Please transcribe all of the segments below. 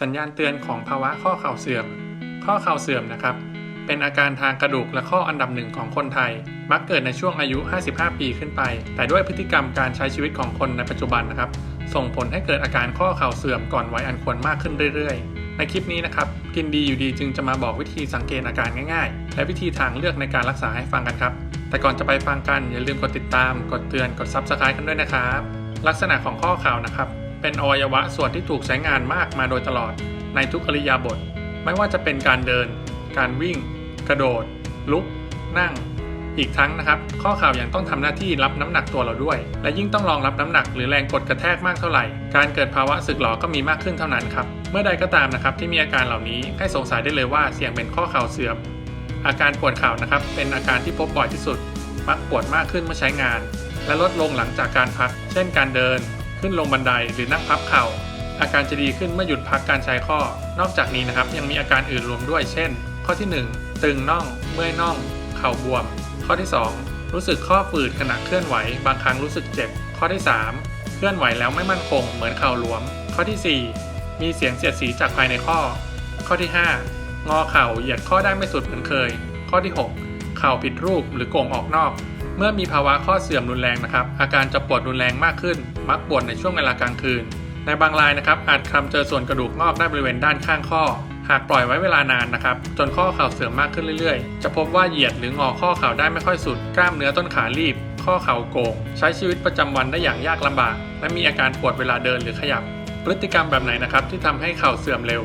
สัญญาณเตือนของภาวะข้อเข่าเสื่อม ข้อเข่าเสื่อมนะครับ เป็นอาการทางกระดูกและข้ออันดับหนึ่งของคนไทย มักเกิดในช่วงอายุ 55 ปีขึ้นไป แต่ด้วยพฤติกรรมการใช้ชีวิตของคนในปัจจุบันนะครับ ส่งผลให้เกิดอาการข้อเข่าเสื่อมก่อนวัยอันควรมากขึ้นเรื่อยๆ ในคลิปนี้นะครับ กินดีอยู่ดีจึงจะมาบอกวิธีสังเกตอาการง่ายๆ และวิธีทางเลือกในการรักษาให้ฟังกันครับ แต่ก่อนจะไปฟังกันอย่าลืมกดติดตาม กดเตือน กด Subscribe กันด้วยนะครับ ลักษณะของข้อเข่านะครับ เป็นอวัยวะส่วนที่ถูกใช้งานมากมาโดยตลอดในทุกอริยาบท ไม่ว่าจะเป็นการเดิน การวิ่ง กระโดด ลุก นั่ง อีกทั้งนะครับ ข้อข่าวยังต้องทำหน้าที่รับน้ำหนักตัวเราด้วย และยิ่งต้องรองรับน้ำหนักหรือแรงกดกระแทกมากเท่าไหร่ การเกิดภาวะสึกหรอก็มีมากขึ้นเท่านั้นครับ เมื่อใดก็ตามนะครับที่มีอาการเหล่านี้ให้สงสัยได้เลยว่าเสี่ยงเป็นข้อเข่าเสื่อม อาการปวดเข่านะครับ เป็นอาการที่พบบ่อยที่สุด มักปวดมากขึ้นเมื่อใช้งาน และลดลงหลังจากการพัก เช่น การเดิน ขึ้นลงบันไดหรือนั่งพับเข่า อาการจะดีขึ้นเมื่อหยุดพักการใช้ข้อ นอกจากนี้นะครับยังมีอาการอื่นรวมด้วย เช่น ข้อที่ 1 ตึงน่อง เมื่อยน่อง เข่าบวม ข้อที่ 2 รู้สึกข้อฝืดขณะเคลื่อนไหว บางครั้งรู้สึกเจ็บ ข้อที่ 3 เคลื่อนไหวแล้วไม่มั่นคง เหมือนเข่าหลวม ข้อทีสี่4 มีเสียงเสียดสีจากภายในข้อ ข้อที่ 5 งอเข่าเหยียดข้อได้ไม่สุดเหมือนเคย ข้อที่ 6 เข่าผิดรูปหรือโก่งออกนอก เมื่อมีภาวะข้อเสื่อมรุนแรงนะครับ อาการจะปวดรุนแรงมากขึ้น มักปวดในช่วงเวลากลางคืน ในบางรายนะครับ อาจคลำเจอส่วนกระดูกงอกได้บริเวณด้านข้างข้อ หากปล่อยไว้เวลานานนะครับ จนข้อเข่าเสื่อมมากขึ้นเรื่อยๆ จะพบว่าเหยียดหรืองอข้อเข่าได้ไม่ค่อยสุด กล้ามเนื้อต้นขารีบ ข้อเข่าโก่งใช้ชีวิตประจำวันได้อย่างยากลำบาก และมีอาการปวดเวลาเดินหรือขยับ พฤติกรรมแบบไหนนะครับที่ทำให้เข่าเสื่อมเร็ว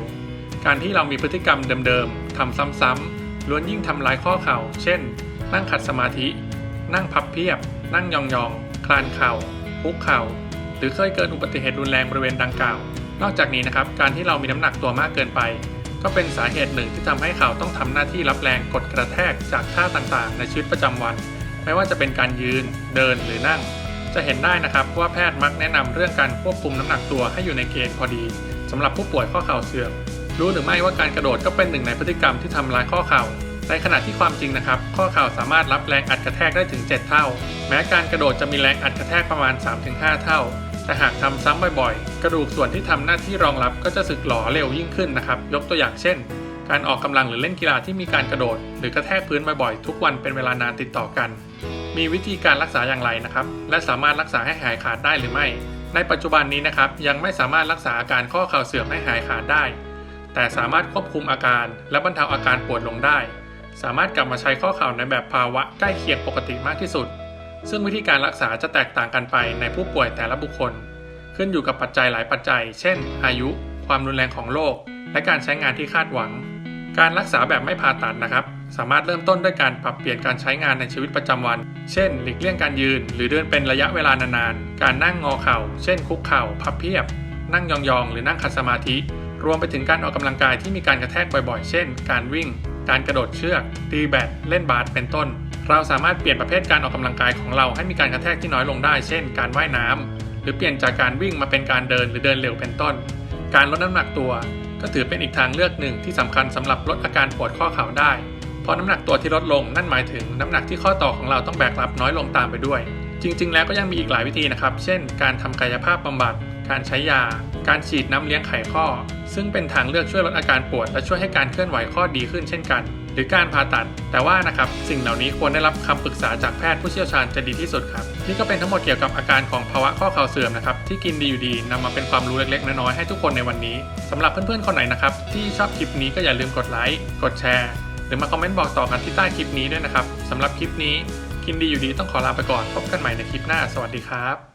การที่เรามีพฤติกรรมเดิมๆทำซ้ำๆล้วนยิ่งทำลายข้อเข่า เช่น นั่งขัดสมาธิ นั่งพับเพียบ นั่งยองๆ คลานเข่าคุกเข่า หรือเคยเกิดอุบัติเหตุรุนแรงบริเวณดังกล่าว นอกจากนี้นะครับ การที่เรามีน้ำหนักตัวมากเกินไป ก็เป็นสาเหตุหนึ่งที่ทำให้เข่าต้องทำหน้าที่รับแรงกดกระแทกจากท่าต่างๆ ในชีวิตประจำวัน ไม่ว่าจะเป็นการยืน เดินหรือนั่ง จะเห็นได้นะครับว่าแพทย์มักแนะนำเรื่องการควบคุมน้ำหนักตัวให้อยู่ในเกณฑ์พอดีสำหรับผู้ป่วยข้อเข่าเสื่อมรู้หรือไม่ว่าการกระโดดก็เป็นหนึ่งในพฤติกรรมที่ทำลายข้อเข่า ในขณะที่ความจริงนะครับ ข้อเข่าสามารถรับแรงอัดกระแทกได้ถึง 7 เท่า แม้การกระโดดจะมีแรงอัดกระแทกประมาณ 3-5 เท่า แต่หากทำซ้ำบ่อยๆ กระดูกส่วนที่ทำหน้าที่รองรับก็จะสึกหลอเร็วยิ่งขึ้นนะครับ ยกตัวอย่างเช่น การออกกำลังหรือเล่นกีฬาที่มีการกระโดด หรือกระแทกพื้นบ่อยๆ ทุกวันเป็นเวลานานติดต่อกัน มีวิธีการรักษาอย่างไรนะครับ และสามารถรักษาให้หายขาดได้หรือไม่ ในปัจจุบันนี้นะครับยังไม่สามารถรักษาอาการข้อเข่าเสื่อมให้หายขาดได้ แต่สามารถควบคุมอาการ และบรรเทาอาการปวดลงได้ สามารถกลับมาใช้ข้อเข่าในแบบภาวะใกล้เคียงปกติมากที่สุด ซึ่งวิธีการรักษาจะแตกต่างกันไปในผู้ป่วยแต่ละบุคคล ขึ้นอยู่กับปัจจัยหลายปัจจัย เช่น อายุ ความรุนแรงของโรค และการใช้งานที่คาดหวัง การรักษาแบบไม่ผ่าตัดนะครับ สามารถเริ่มต้นด้วยการปรับเปลี่ยนการใช้งานในชีวิตประจำวัน เช่น หลีกเลี่ยงการยืน หรือเดินเป็นระยะเวลานานๆ การนั่งงอเข่า เช่น คุกเข่า พับเพียบ นั่งยองๆ หรือนั่งขัดสมาธิ รวมไปถึงการออกกำลังกายที่มีการกระแทกบ่อยๆ เช่น การวิ่ง การกระโดดเชือก ตีแบด เล่นบาส เป็นต้น เราสามารถเปลี่ยนประเภทการออกกำลังกายของเราให้มีการกระแทกที่น้อยลงได้ เช่น การว่ายน้ำหรือเปลี่ยนจากการวิ่งมาเป็นการเดินหรือเดินเร็วเป็นต้น การลดน้ำหนักตัว ก็ถือเป็นอีกทางเลือกหนึ่งที่สำคัญสำหรับลดอาการปวดข้อเข่าได้ เพราะน้ำหนักตัวที่ลดลงนั่นหมายถึงน้ำหนักที่ข้อต่อของเราต้องแบกรับน้อยลงตามไปด้วย จริง ๆ แล้วก็ยังมีอีกหลายวิธีนะครับ เช่น การทำกายภาพบำบัด การใช้ยา การฉีดน้ำเลี้ยงไขข้อ ซึ่งเป็นทางเลือกช่วยลดอาการปวด และช่วยให้การเคลื่อนไหวข้อดีขึ้นเช่นกัน หรือการผ่าตัด แต่ว่านะครับสิ่งเหล่านี้ควรได้รับคำปรึกษาจากแพทย์ผู้เชี่ยวชาญจะดีที่สุดครับนี่ก็เป็นทั้งหมดเกี่ยวกับอาการของภาวะข้อเข่าเสื่อมนะครับที่กินดีอยู่ดีนำมาเป็นความรู้เล็กๆน้อยๆให้ทุกคนในวันนี้สำหรับเพื่อนๆคนไหนนะครับที่ชอบคลิปนี้ก็อย่าลืมกดไลค์กดแชร์หรือมาคอมเมนต์บอกต่อกันที่ใต้คลิปนี้ด้วยนะครับสำหรับคลิปนี้กินดีอยู่ดีต้องขอลาไปก่อนพบกันใหม่ในคลิปหน้า สวัสดีครับ